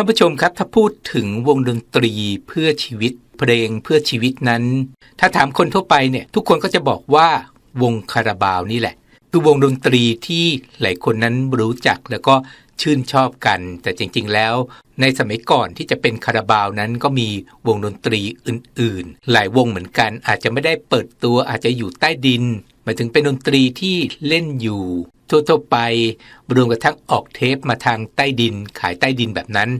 ท่านผู้ชมครับถ้าพูดถึงวงดนตรีเพื่อชีวิต เพลงเพื่อชีวิตนั้น ถ้าถามคนทั่วไปเนี่ยทุกคนก็จะบอกว่าวงคาราบาวนี่แหละ คือวงดนตรีที่หลายคนนั้นรู้จักแล้วก็ชื่นชอบกัน แต่จริง ๆ แล้ว ในสมัยก่อนที่จะเป็นคาราบาวนั้นก็มีวงดนตรีอื่น ๆ หลายวงเหมือนกัน อาจจะไม่ได้เปิดตัวอาจจะอยู่ใต้ดินหมายถึงเป็นดนตรีที่เล่นอยู่ ทั่วๆไป รวมกระทั่งออกเทปมาทางใต้ดินขายใต้ดินแบบนั้น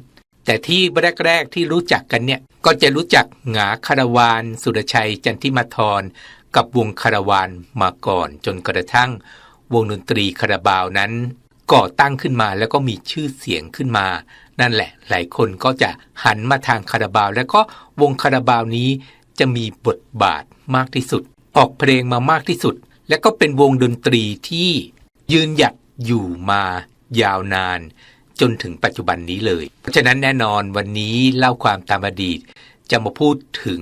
แต่ที่แรกๆที่รู้จักกันเนี่ยก็จะรู้จักหงาคารวานสุรชัยจันทิมาธรกับวงคารวานมาก่อนจนกระทั่ง วงดนตรีคาราบาวนั้น ก่อตั้งขึ้นมาแล้วก็มีชื่อเสียงขึ้นมา นั่นแหละ หลายคนก็จะหันมาทางคาราบาว แล้วก็วงคาราบาวนี้จะมีบทบาทมากที่สุด ออกเพลงมามากที่สุด และก็เป็นวงดนตรีที่ ยืนหยัดอยู่มายาวนาน จนถึงปัจจุบันนี้เลย เพราะฉะนั้นแน่นอนวันนี้เล่าความตามอดีต จะมาพูดถึง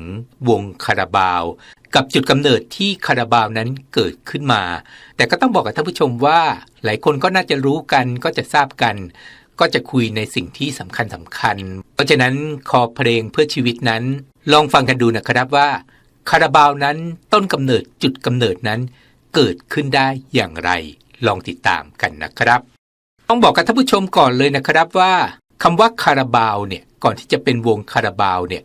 วงคาราบาว กับจุดกำเนิดที่คาราบาวนั้นเกิดขึ้นมา แต่ก็ต้องบอกกับท่านผู้ชมว่า หลายคนก็น่าจะรู้กันก็จะทราบกันก็จะคุยในสิ่งที่สำคัญสำคัญ เพราะฉะนั้นคอเพลงเพื่อชีวิตนั้น ลองฟังกันดูนะครับว่า คาราบาวนั้นต้นกำเนิดจุดกำเนิดนั้นเกิดขึ้นได้อย่างไร ลองติดตามกันนะครับ ต้องบอกกับท่านผู้ชมก่อนเลยนะครับว่าคำว่าคาราบาวเนี่ยก่อนที่จะเป็นวงคาราบาวเนี่ย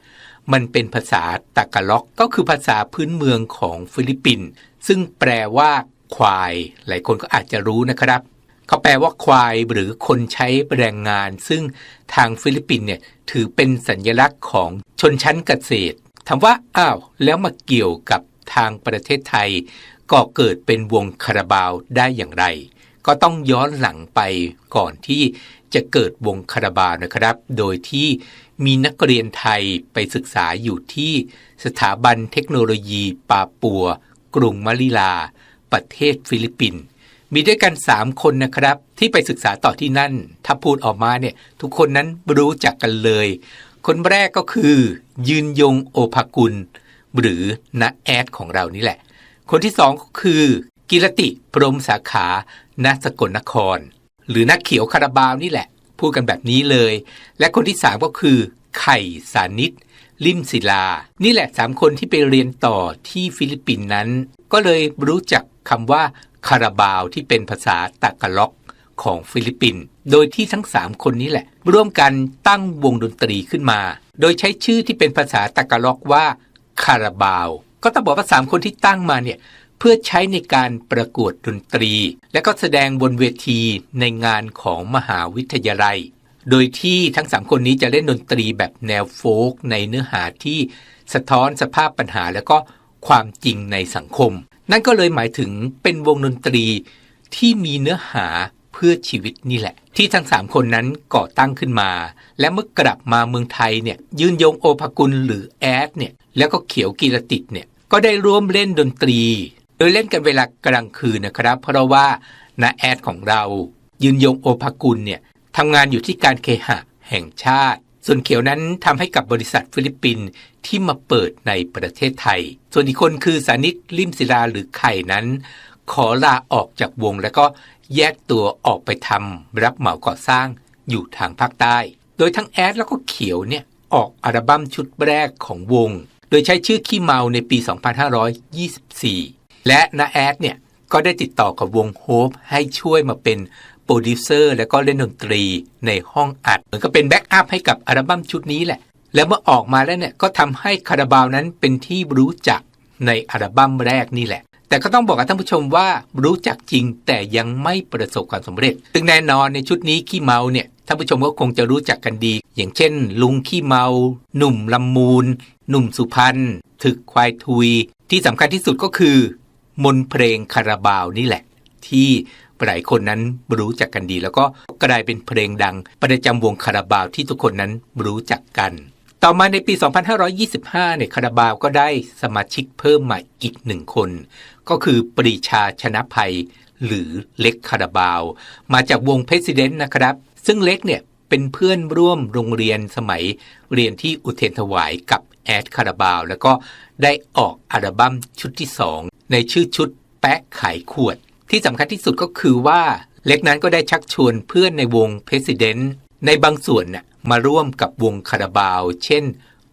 มันเป็นภาษาตากาล็อกก็คือภาษาพื้นเมืองของฟิลิปปินส์ซึ่งแปลว่าควาย หลายคนก็อาจจะรู้นะครับเขาแปลว่าควายหรือคนใช้แรงงาน ซึ่งทางฟิลิปปินส์เนี่ยถือเป็นสัญลักษณ์ของชนชั้นเกษตรถามว่าอ้าวแล้วมาเกี่ยวกับทางประเทศไทย ก็เกิดเป็นวงคาราบาวได้อย่างไร ก็ต้องย้อนหลังไปก่อนที่จะเกิดวงคาราบาวนะครับ โดยที่มีนักเรียนไทยไปศึกษาอยู่ที่สถาบันเทคโนโลยีปาปัว กรุงมะลิลา ประเทศฟิลิปปินส์มีด้วยกัน 3 คนนะครับ ที่ไปศึกษาต่อที่นั่น ถ้าพูดออกมาเนี่ย ทุกคนนั้นรู้จักกันเลย คนแรกก็คือ ยืนยงโอภากุล หรือณแอดของเรานี่แหละ คนที่สองก็คือ กิรติพรมสาขาณสกลนคร หรือนักเขียวคาราบาวนี่แหละ พูดกันแบบนี้เลย และคนที่สามก็คือ ไข่สานิตลิมศิลา นี่แหละสามคนที่ไปเรียนต่อที่ฟิลิปปินส์นั้น ก็เลยรู้จักคำว่าคาราบาวที่เป็นภาษาตากาล็อกของฟิลิปปินส์ โดยที่ทั้ง 3 คนนี้แหละ ร่วมกันตั้งวงดนตรีขึ้นมา โดยใช้ชื่อที่เป็นภาษาตากาล็อกว่าคาราบาว ก็ต้องบอกว่า 3 คนที่ตั้งมาเนี่ยเพื่อใช้ในการประกวดดนตรี และก็แสดงบนเวทีในงานของมหาวิทยาลัย โดยที่ทั้ง 3 คนนี้จะเล่นดนตรีแบบแนวโฟกในเนื้อหาที่สะท้อนสภาพปัญหาแล้วก็ความจริงในสังคม นั่นก็เลยหมายถึงเป็นวงดนตรีที่มีเนื้อหาเพื่อชีวิตนี่แหละ ที่ทั้ง 3 คนนั้นก่อตั้งขึ้นมา และเมื่อกลับมาเมืองไทยเนี่ยยืนยงโอภกุลหรือแอดเนี่ยแล้วก็เขียวกีรติดเนี่ย ก็ได้ร่วมเล่นดนตรี โดยเล่นกันเวลากลางคืนนะครับ เพราะว่าณแอดของเรา ยืนยงโอภกุลเนี่ยทำงานอยู่ที่การเคหะแห่งชาติ ส่วนเขียวนั้นทำให้กับบริษัทฟิลิปปินส์ที่มาเปิดในประเทศไทย ส่วนอีกคนคือสานิตลิมศิลาหรือไข่นั้น ขอลาออกจากวงแล้วก็แยกตัวออกไปทำรับเหมาก่อสร้างอยู่ทางภาคใต้ โดยทั้งแอดแล้วก็เขียวเนี่ยออกอัลบั้มชุดแรกของวง โดยใช้ชื่อขี้เมาในปี 2524 และนาแอดเนี่ย ก็ได้ติดต่อกับวงโฮปให้ช่วยมาเป็นโปรดิวเซอร์และก็เล่นดนตรีในห้องอัด เหมือนกับเป็นแบ็กอัพให้กับอัลบั้มชุดนี้แหละ แล้วเมื่อออกมาแล้วเนี่ย ก็ทำให้คาราบาวนั้นเป็นที่รู้จักในอัลบั้มแรกนี่แหละ แต่ก็ต้องบอกกับท่านผู้ชมว่ารู้จักจริงแต่ยังไม่ประสบความสำเร็จซึ่งแน่นอนในชุดนี้ขี้เมาเนี่ยท่านผู้ชมก็คงจะรู้จักกันดี อย่างเช่น ลุงขี้เมา หนุ่มลำมูล หนุ่มสุพรรณถึกควายทุย ที่สำคัญที่สุดก็คือ มนเพลงคาราบาวนี่แหละ ที่หลายคนนั้นรู้จักกันดี แล้วก็กลายเป็นเพลงดัง ประจำวงคาราบาวที่ทุกคนนั้นรู้จักกัน ต่อมาในปี 2525 เนี่ยคาราบาวก็ได้สมาชิกเพิ่มมาอีกหนึ่งคน ก็คือปรีชาชนะภัย หรือเล็กคาราบาว มาจากวงเพรสิดเนต์นะครับ ซึ่งเล็กเนี่ยเป็นเพื่อนร่วมโรงเรียนสมัยเรียนที่อุเทนถวายกับแอดคาราบาว แล้วก็ได้ออกอัลบั้มชุดที่ 2 ในชื่อชุดแปะขายขวด ที่สำคัญที่สุดก็คือว่าเล็กนั้นก็ได้ชักชวนเพื่อนในวงเพรสิดเนต์ในบางส่วนน่ะมาร่วมกับวงคาราบาว เช่น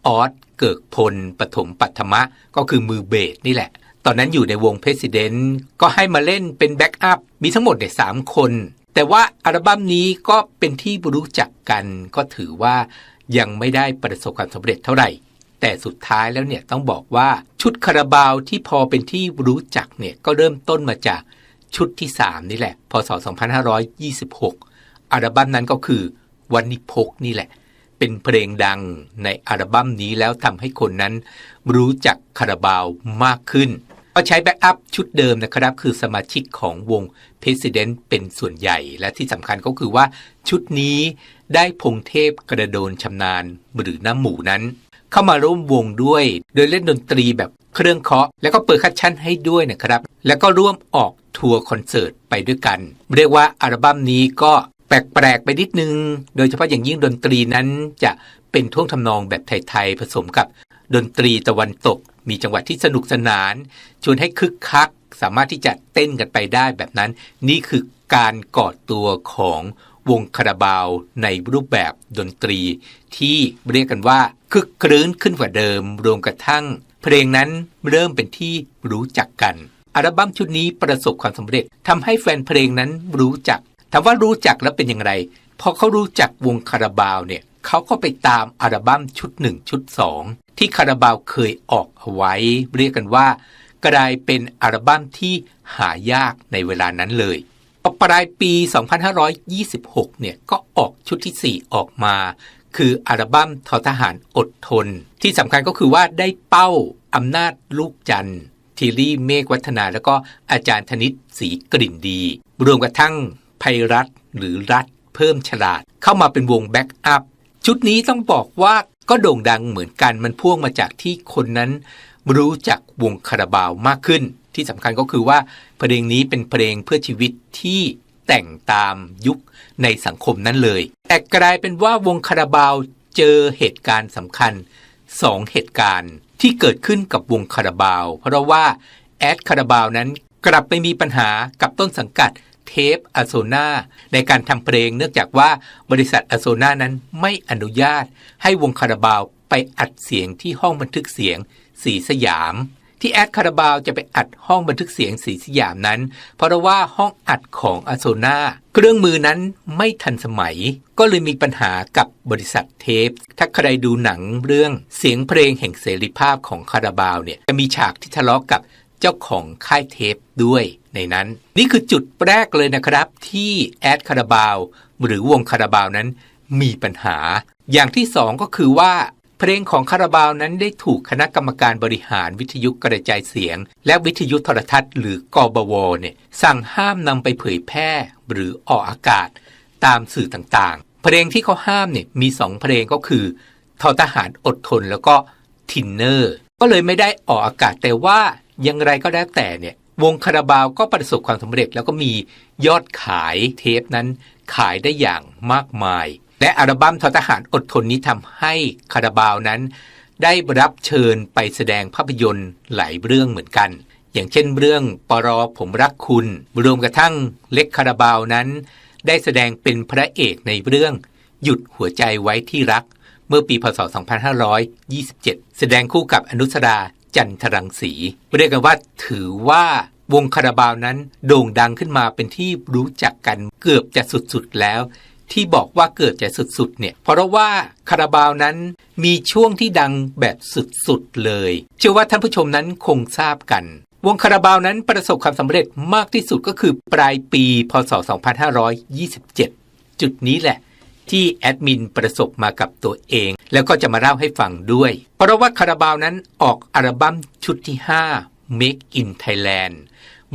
ออสเกิกพลปฐมปัทมะ ก็คือมือเบสนี่แหละ ตอนนั้นอยู่ในวงเพสิเดนต์ก็ให้มาเล่นเป็นแบ็กอัพมีทั้งหมดเนี่ยสามคน แต่ว่าอัลบั้มนี้ก็เป็นที่รู้จักกัน ก็ถือว่ายังไม่ได้ประสบความสำเร็จเท่าไหร่ แต่สุดท้ายแล้วเนี่ยต้องบอกว่าชุดคาราบาวที่พอเป็นที่รู้จักเนี่ยก็เริ่มต้นมาจากชุดที่ 3 นี่แหละ พศ 2526 อัลบั้มนั้นก็คือวันนิพกนี่แหละ เป็นเพลงดังในอัลบั้มนี้แล้วทำให้คนนั้นรู้จักคาราบาวมากขึ้น ก็ใช้แบ็กอัพชุดเดิมนะครับ คือสมาชิกของวง President เป็นส่วนใหญ่ และที่สำคัญก็คือว่าชุดนี้ได้พงเทพกระโดนชำนาญหรือน้ำหมูนั้น เข้ามาร่วมวงด้วย โดยเล่นดนตรีแบบเครื่องเคาะ แล้วก็เปิดคัดชั่นให้ด้วยนะครับ แล้วก็ร่วมออกทัวร์คอนเสิร์ตไปด้วยกัน เรียกว่าอัลบั้มนี้ก็แปลกๆไปนิดนึง โดยเฉพาะอย่างยิ่งดนตรีนั้นจะเป็นท่วงทำนองแบบไทยๆผสมกับดนตรีตะวันตก มีจังหวะที่สนุกสนาน ชวนให้คึกคัก สามารถที่จะเต้นกันไปได้แบบนั้น นี่คือการกอดตัวของวงคาราบาวในรูปแบบดนตรี ที่เรียกกันว่าคึกครื้นขึ้นกว่าเดิม รวมกระทั่ง เพลงนั้นเริ่มเป็นที่รู้จักกัน อัลบั้มชุดนี้ประสบความสำเร็จทำให้แฟนเพลงนั้นรู้จักถามว่ารู้จักแล้วเป็นอย่างไรพอเขารู้จักวงคาราบาวเนี่ย เขาก็ไปตามอัลบั้มชุดหนึ่งชุดสองที่คาราบาวเคยออกเอาไว้ เรียกกันว่ากลายเป็นอัลบั้มที่หายากในเวลานั้นเลยปลายปี 2526 เนี่ยก็ออกชุดที่ 4 ออกมา คืออัลบั้มทอทหารอดทน ที่สำคัญก็คือว่าได้เป้าอำนาจลูกจันทร์ทีรี่เมฆวัฒนา แล้วก็อาจารย์ธนิตสีกลิ่นดี รวมกระทั่งภัยรัฐหรือรัฐเพิ่มฉลาด เข้ามาเป็นวงแบ็กอัพ ชุดนี้ต้องบอกว่าก็โด่งดังเหมือนกันมันพ่วงมาจากที่คนนั้น รู้จักวงคาราบาวมากขึ้น ที่สำคัญก็คือว่าเพลงนี้เป็นเพลงเพื่อชีวิตที่แต่งตามยุคในสังคมนั้นเลย แต่กลายเป็นว่าวงคาราบาวเจอเหตุการณ์สำคัญสองเหตุการณ์ที่เกิดขึ้นกับวงคาราบาว เพราะว่าแอดคาราบาวนั้นกลับไปมีปัญหากับต้นสังกัด เทปอโซนาในการทำเพลงเนื่องจากว่าบริษัทอโซนานั้นไม่อนุญาตให้วงคาราบาวไปอัดเสียงที่ห้องบันทึกเสียงสีสยาม ที่แอดคาราบาวจะไปอัดห้องบันทึกเสียงสีสยามนั้น เพราะว่าห้องอัดของอโซนาเครื่องมือนั้นไม่ทันสมัย ก็เลยมีปัญหากับบริษัทเทป ถ้าใครดูหนังเรื่องเสียงเพลงแห่งเสรีภาพของคาราบาวเนี่ยจะมีฉากที่ทะเลาะกกับเจ้าของค่ายเทปด้วย ในนั้น นี่คือจุดแรกเลยนะครับ ที่แอดคาราบาวหรือวงคาราบาวนั้นมีปัญหา อย่างที่สองก็คือว่าเพลงของคาราบาวนั้นได้ถูกคณะกรรมการบริหารวิทยุกระจายเสียง และวิทยุโทรทัศน์หรือกอบวเนี่ยสั่งห้ามนำไปเผยแพร่หรือออกอากาศ ตามสื่อต่างๆ เพลงที่เขาห้ามเนี่ยมีสองเพลงก็คือทอทหารอดทนแล้วก็ทินเนอร์ ก็เลยไม่ได้ออกอากาศแต่ว่าอย่างไรก็แล้วแต่เนี่ย วงคาราบาวก็ประสบความสำเร็จแล้วก็มียอดขายเทปนั้นขายได้อย่างมากมาย และอัลบั้มททหารอดทนนี้ทำให้คาราบาวนั้น ได้รับเชิญไปแสดงภาพยนตร์หลายเรื่องเหมือนกัน อย่างเช่นเรื่องปรอผมรักคุณ รวมกระทั่งเล็กคาราบาวนั้น ได้แสดงเป็นพระเอกในเรื่อง หยุดหัวใจไว้ที่รัก เมื่อปีพศ 2527 แสดงคู่กับอนุสรา จันทรังสี เรียกกันว่าถือว่าวงคาราบาวนั้นโด่งดังขึ้นมาเป็นที่รู้จักกันเกือบจะสุดๆแล้ว ที่บอกว่าเกิดจะสุดๆเนี่ย เพราะว่าคาราบาวนั้นมีช่วงที่ดังแบบสุดๆเลย เชื่อว่าท่านผู้ชมนั้นคงทราบกัน วงคาราบาวนั้นประสบความสำเร็จมากที่สุดก็คือปลายปีพศ 2527 จุดนี้แหละ ที่แอดมินประสบมากับตัวเอง แล้วก็จะมาเล่าให้ฟังด้วย เพราะว่าคาราบาวนั้นออกอัลบั้มชุดที่ 5 Make in Thailand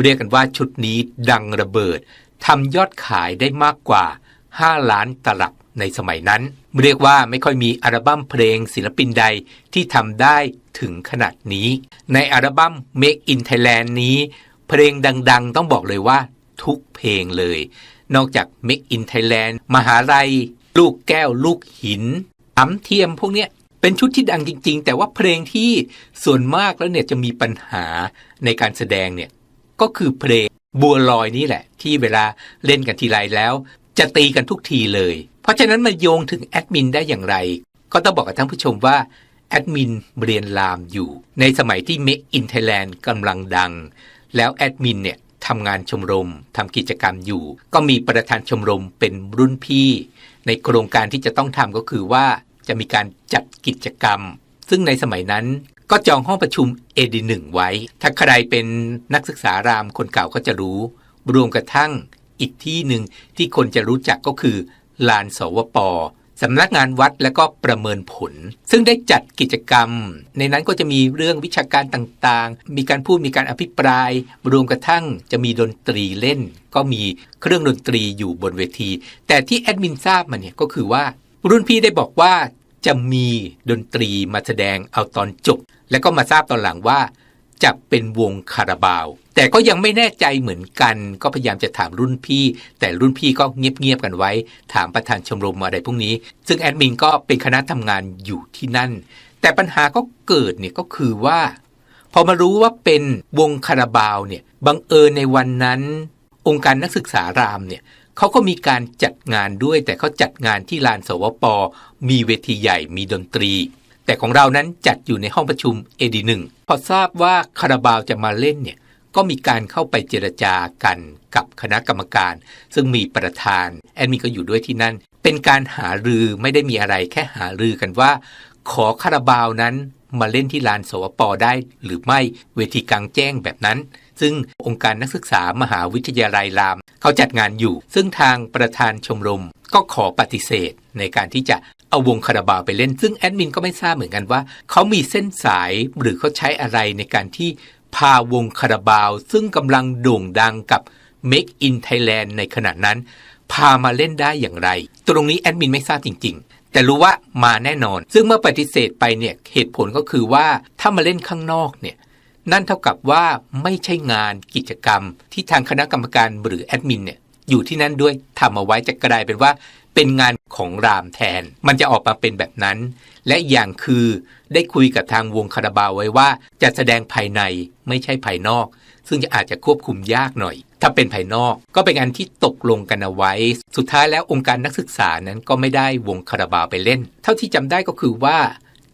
เรียกกันว่าชุดนี้ดังระเบิดทำยอดขายได้มากกว่า 5 ล้านตลับในสมัยนั้น เรียกว่าไม่ค่อยมีอัลบั้มเพลงศิลปินใดที่ทำได้ถึงขนาดนี้ ในอัลบั้ม Make in Thailand นี้ เพลงดัง ๆ ต้องบอกเลยว่าทุกเพลงเลย นอกจาก Make in Thailand มหาลัย ลูกแก้วลูกหินอ้ำเทียมพวกเนี้ยเป็นชุดที่ดังจริง ๆ แต่ว่าเพลงที่ส่วนมากแล้วเนี่ยจะมีปัญหาในการแสดงเนี่ยก็คือเพลงบัวลอยนี่แหละ ที่เวลาเล่นกันทีไรแล้ว จะตีกันทุกทีเลย เพราะฉะนั้นมาโยงถึงแอดมินได้อย่างไร ก็ต้องบอกกับท่านผู้ชมว่าแอดมินเรียนรามอยู่ ในสมัยที่ Make in Thailand กำลังดัง แล้วแอดมินเนี่ยทำงานชมรมทำกิจกรรมอยู่ ก็มีประธานชมรมเป็นรุ่นพี่ ในโครงการที่จะต้องทำก็คือว่าจะมีการจัดกิจกรรม ซึ่งในสมัยนั้นก็จองห้องประชุม AD1 ไว้ ถ้าใครเป็นนักศึกษารามคนเก่าก็จะรู้ รวมกระทั่งอีกที่หนึ่งที่คนจะรู้จักก็คือลานสวป สำนักงานวัดและก็ประเมินผล ซึ่งได้จัดกิจกรรม ในนั้นก็จะมีเรื่องวิชาการต่างๆ มีการพูดมีการอภิปราย รวมกระทั่งจะมีดนตรีเล่น ก็มีเครื่องดนตรีอยู่บนเวที แต่ที่แอดมินทราบมาเนี่ยก็คือว่า รุ่นพี่ได้บอกว่าจะมีดนตรีมาแสดงเอาตอนจบ แล้วก็มาทราบตอนหลังว่า จะเป็นวงคาราบาว แต่ก็ยังไม่แน่ใจเหมือนกัน ก็พยายามจะถามรุ่นพี่ แต่รุ่นพี่ก็เงียบๆกันไว้ ถามประธานชมรมอะไรพวกนี้ ซึ่งแอดมินก็เป็นคณะทำงานอยู่ที่นั่น แต่ปัญหาก็เกิดเนี่ยก็คือว่า พอมารู้ว่าเป็นวงคาราบาวเนี่ยบังเอิญในวันนั้น องค์การนักศึกษารามเนี่ยเขาก็มีการจัดงานด้วย แต่เขาจัดงานที่ลานสวปมีเวทีใหญ่มีดนตรี แต่ของเรานั้นจัดอยู่ในห้องประชุม AD1 พอทราบว่าคาราบาวจะมาเล่นเนี่ยก็มีการเข้าไปเจรจากันกับคณะกรรมการ ซึ่งมีประธาน แอดมินก็อยู่ด้วยที่นั่น เป็นการหารือไม่ได้มีอะไรแค่หารือกันว่า ขอคาราบาวนั้นมาเล่นที่ลานสวปได้หรือไม่เวทีกลางแจ้งแบบนั้น ซึ่งองค์การนักศึกษามหาวิทยาลัยราม เขาจัดงานอยู่ ซึ่งทางประธานชมรมก็ขอปฏิเสธในการที่จะ เอาวงคาราบาวไปเล่น ซึ่งแอดมินก็ไม่ทราบเหมือนกันว่า เขามีเส้นสายหรือเขาใช้อะไรในการที่พาวงคาราบาว ซึ่งกำลังโด่งดังกับ Make in Thailand ในขณะนั้น พามาเล่นได้อย่างไร ตรงนี้แอดมินไม่ทราบจริง ๆ แต่รู้ว่ามาแน่นอน ซึ่งเมื่อปฏิเสธไปเนี่ยเหตุผลก็คือว่าถ้ามาเล่นข้างนอกเนี่ยนั่นเท่ากับว่าไม่ใช่งานกิจกรรม ที่ทางคณะกรรมการหรือแอดมินเนี่ยอยู่ที่นั่นด้วยทำเอาไว้จะกลายเป็นว่า เป็นงานของรามแทน มันจะออกมาเป็นแบบนั้น และอย่างคือได้คุยกับทางวงคาราบาวไว้ว่า จะแสดงภายในไม่ใช่ภายนอก ซึ่งจะอาจจะควบคุมยากหน่อย ถ้าเป็นภายนอกก็เป็นอันที่ตกลงกันเอาไว้ สุดท้ายแล้วองค์การนักศึกษานั้นก็ไม่ได้วงคาราบาวไปเล่น เท่าที่จำได้ก็คือว่า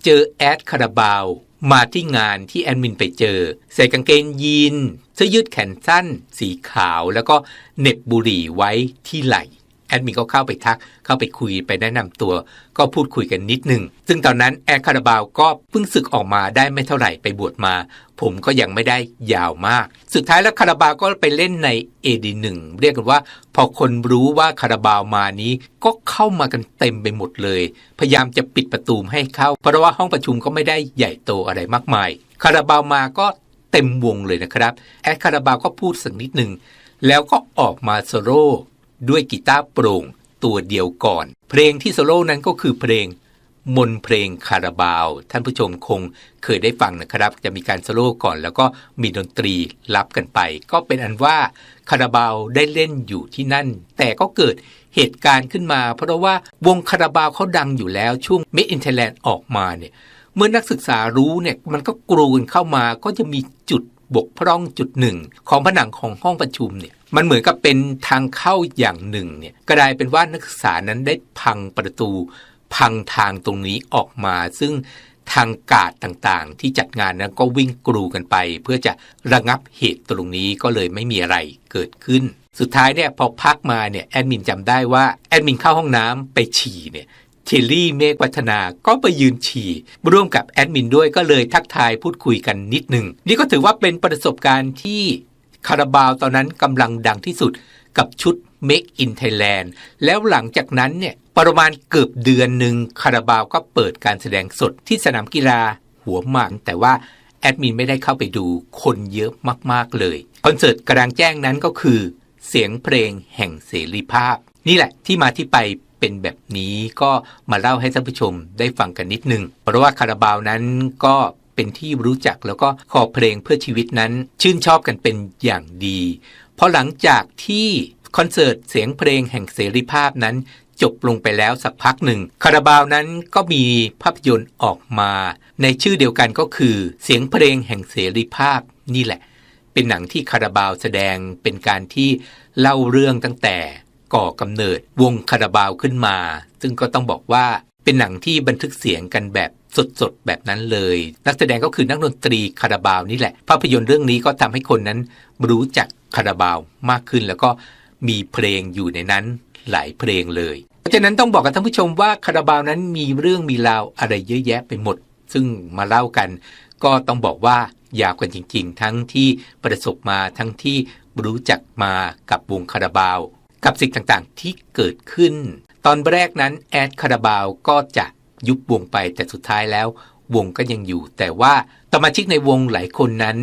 เจอแอดคาราบาวมาที่งานที่แอดมินไปเจอ ใส่กางเกงยีนเสื้อยืดแขนสั้น สีขาว แล้วก็เน็บบุหรี่ไว้ที่ไหล่ แอดมินก็เข้าไปทัก เข้าไปคุยไปแนะนำตัว ก็พูดคุยกันนิดหนึ่งซึ่งตอนนั้นแอดคาราบาวก็เพิ่งศึกออกมาได้ไม่เท่าไหร่ไปบวชมา ผมก็ยังไม่ได้ยาวมาก สุดท้ายแล้วคาราบาวก็ไปเล่นใน AD1 เรียกกันว่า พอคนรู้ว่าคาราบาวมานี้ ก็เข้ามากันเต็มไปหมดเลย พยายามจะปิดประตูให้เข้า เพราะว่าห้องประชุมก็ไม่ได้ใหญ่โตอะไรมากมายคาราบาวมาก็เต็มวงเลยนะครับ แอดคาราบาวก็พูดสักนิดหนึ่งแล้วก็ออกมาโซโล่ ด้วยกีตาร์โปร่งตัวเดียวก่อน เพลงที่โซโล่นั้นก็คือเพลง มนเพลงคาราบาว ท่านผู้ชมคงเคยได้ฟังนะครับ จะมีการโซโล่ก่อน แล้วก็มีดนตรีรับกันไป ก็เป็นอันว่าคาราบาวได้เล่นอยู่ที่นั่น แต่ก็เกิดเหตุการณ์ขึ้นมา เพราะว่าวงคาราบาวเขาดังอยู่แล้วช่วง Made in Thailand ออกมาเนี่ยเมื่อนักศึกษารู้เนี่ยมันก็กรูกันเข้ามาก็จะมีจุดบกพร่องจุดหนึ่ง ของผนังของห้องประชุมเนี่ย มันเหมือนกับเป็นทางเข้าอย่างหนึ่งเนี่ยกลายเป็นว่านักศึกษานั้นได้พังประตู พังทางตรงนี้ออกมา ซึ่งทางกาดต่างๆ ที่จัดงานนั้นก็วิ่งกรูกันไป เพื่อจะระงับเหตุตรงนี้ก็เลยไม่มีอะไรเกิดขึ้น สุดท้ายเนี่ยพอพักมาเนี่ยแอดมินจำได้ว่าแอดมินเข้าห้องน้ำไปฉี่เนี่ยเทลลี่เมฆวัฒนาก็ไปยืนฉี่ร่วมกับแอดมินด้วยก็เลยทักทายพูดคุยกันนิดหนึ่งนี่ก็ถือว่าเป็นประสบการณ์ที่ คาราบาวตอนนั้นกำลังดังที่สุดกับชุด Make in Thailand แล้วหลังจากนั้นเนี่ยประมาณเกือบเดือนหนึ่งคาราบาวก็เปิดการแสดงสดที่สนามกีฬาหัวหมากแต่ว่าแอดมินไม่ได้เข้าไปดูคนเยอะมากๆเลย คอนเสิร์ตกลางแจ้งนั้นก็คือ เสียงเพลงแห่งเสรีภาพ นี่แหละที่มาที่ไปเป็นแบบนี้ก็มาเล่าให้ท่านผู้ชมได้ฟังกันนิดนึง เพราะว่าคาราบาวนั้นก็ เป็นที่รู้จักแล้วก็ขอเพลงเพื่อชีวิตนั้น ชื่นชอบกันเป็นอย่างดีเพราะหลังจากที่คอนเสิร์ตเสียงเพลงแห่งเสรีภาพนั้นจบลงไปแล้วสักพักหนึ่งคาราบาวนั้นก็มีภาพยนตร์ออกมา ในชื่อเดียวกันก็คือ เสียงเพลงแห่งเสรีภาพนี่แหละ เป็นหนังที่คาราบาวแสดงเป็นการที่เล่าเรื่องตั้งแต่ก่อกำเนิดวงคาราบาวขึ้นมา ซึ่งก็ต้องบอกว่า เป็นหนังที่บันทึกเสียงกันแบบสดๆ แบบนั้นเลย นักแสดงก็คือนักดนตรีคาราบาวนี่แหละ ภาพยนตร์เรื่องนี้ก็ทำให้คนนั้นรู้จักคาราบาวมากขึ้น แล้วก็มีเพลงอยู่ในนั้นหลายเพลงเลย เพราะฉะนั้นต้องบอกกับท่านผู้ชมว่าคาราบาวนั้นมีเรื่องมีราวอะไรเยอะแยะไปหมด ซึ่งมาเล่ากัน ก็ต้องบอกว่ายาวกันจริง ๆ ทั้งที่ประสบมาทั้งที่รู้จักมากับวงคาราบาว กับสิ่งต่างๆที่เกิดขึ้น อนแรกนั้นแอดคาราบาวก็จะยุบวงไปแต่สุดท้ายแล้ว วงก็ยังอยู่ แต่ว่าสมาชิกในวงหลายคนนั้น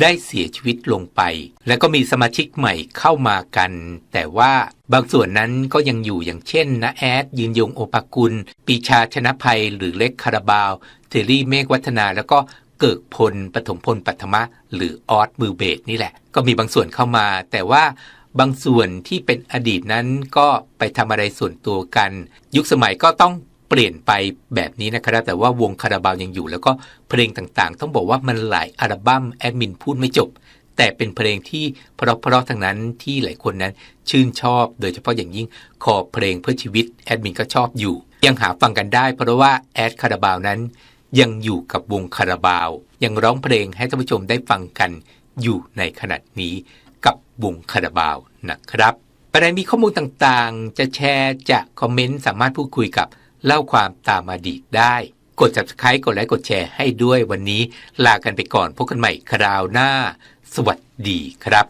ได้เสียชีวิตลงไป แล้วก็มีสมาชิกใหม่เข้ามากัน แต่ว่าบางส่วนนั้นก็ยังอยู่อย่างเช่นนะแอดยืนยงโอปากุลปีชาชนะภัยหรือเล็กคาราบาวเทลลี่เมฆวัฒนาแล้วก็เกิกพลปฐมพลปัทมะ หรือออสมือเบสนี่แหละ ก็มีบางส่วนเข้ามา แต่ว่า บางส่วนที่เป็นอดีตนั้นก็ไปทำอะไรส่วนตัวกัน ยุคสมัยก็ต้องเปลี่ยนไปแบบนี้นะครับ แต่ว่าวงคาราบาวยังอยู่ แล้วก็เพลงต่างๆ ต้องบอกว่ามันหลายอัลบั้มแอดมินพูดไม่จบ แต่เป็นเพลงที่เพราะๆทั้งนั้นที่หลายคนนั้นชื่นชอบ โดยเฉพาะอย่างยิ่งคอเพลงเพื่อชีวิตแอดมินก็ชอบอยู่ ยังหาฟังกันได้ เพราะว่าแอดคาราบาวนั้นยังอยู่กับวงคาราบาว ยังร้องเพลงให้ท่านผู้ชมได้ฟังกันอยู่ในขณะนี้กับวงคาราบาว นะครับ ประเด็นมีข้อมูลต่างๆ จะแชร์จะคอมเมนต์สามารถพูดคุยกับเล่าความตามอดีตได้ กด subscribe กดไลค์กดแชร์ให้ด้วยวันนี้ ลากันไปก่อนพบกันใหม่คราวหน้า สวัสดีครับ